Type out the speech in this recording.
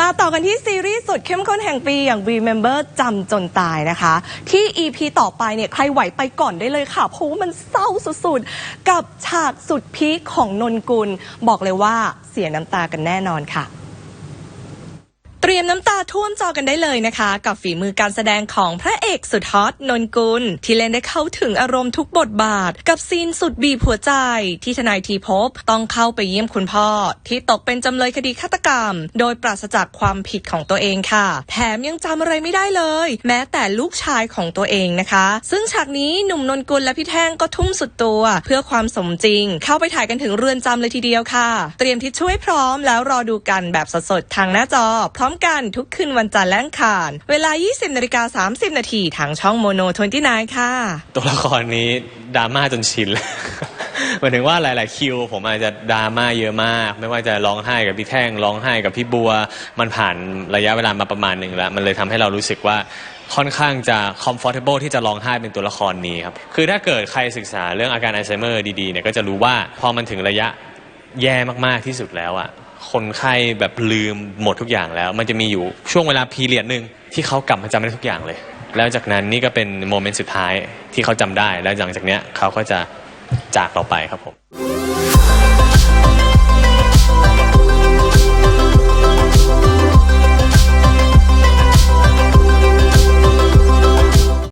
มาต่อกันที่ซีรีส์สุดเข้มข้นแห่งปีอย่าง Remember จำจนตายนะคะ ที่ EP ต่อไปเนี่ยใครไหวไปก่อนได้เลยค่ะ เพราะว่ามันเศร้าสุดๆ กับฉากสุดพีคของนนกุล บอกเลยว่าเสียน้ำตากันแน่นอนค่ะ เตรียมน้ำตาท่วมจอกันได้เลยนะคะ กับฝีมือการแสดงของพระเอกสุดฮอตนนกุล ที่เล่นได้เข้าถึงอารมณ์ทุกบทบาท กับซีนสุดบีบหัวใจ ที่ทนายทีพบต้องเข้าไปเยี่ยมคุณพ่อ ที่ตกเป็นจำเลยคดีฆาตกรรม โดยปราศจากความผิดของตัวเองค่ะ แถมยังจำอะไรไม่ได้เลย แม้แต่ลูกชายของตัวเองนะคะ ซึ่งฉากนี้หนุ่มนนกุลและพี่แท่งก็ทุ่มสุดตัว เพื่อความสมจริง เข้าไปถ่ายกันถึงเรือนจำเลยทีเดียวค่ะ เตรียมทิชช่วยพร้อมแล้วรอดูกันแบบสดๆทางหน้าจอพร้อมกันทุกคืนวันจันทร์และอังคาร เวลา 20นาฬิกา30 นาทีทางช่องโมโน29ค่ะ ตัวละครนี้ดราม่าจนชินแล้วหมายถึงว่าหลาย ๆ คิว ผมอาจจะดราม่าเยอะมาก ไม่ว่าจะร้องไห้กับพี่แท่งร้องไห้กับพี่บัว มันผ่านระยะเวลามาประมาณหนึ่งแล้ว มันเลยทำให้เรารู้สึกว่าค่อนข้างจะ comfortable ที่จะร้องไห้เป็นตัวละครนี้ครับ คือถ้าเกิดใครศึกษาเรื่องอาการอัลไซเมอร์ดี ๆ เนี่ยก็จะรู้ว่าพอมันถึงระยะแย่มาก ๆ ที่สุดแล้วอะ คนไข้แบบลืมหมดทุกอย่างแล้ว มันจะมีอยู่ช่วงเวลาพีเรียดหนึ่งที่เขากลับมาจำได้ทุกอย่างเลย แล้วจากนั้นนี่ก็เป็นโมเมนต์สุดท้ายที่เขาจำได้ แล้วหลังจากเนี้ยเขาก็จะจากเราไปครับผม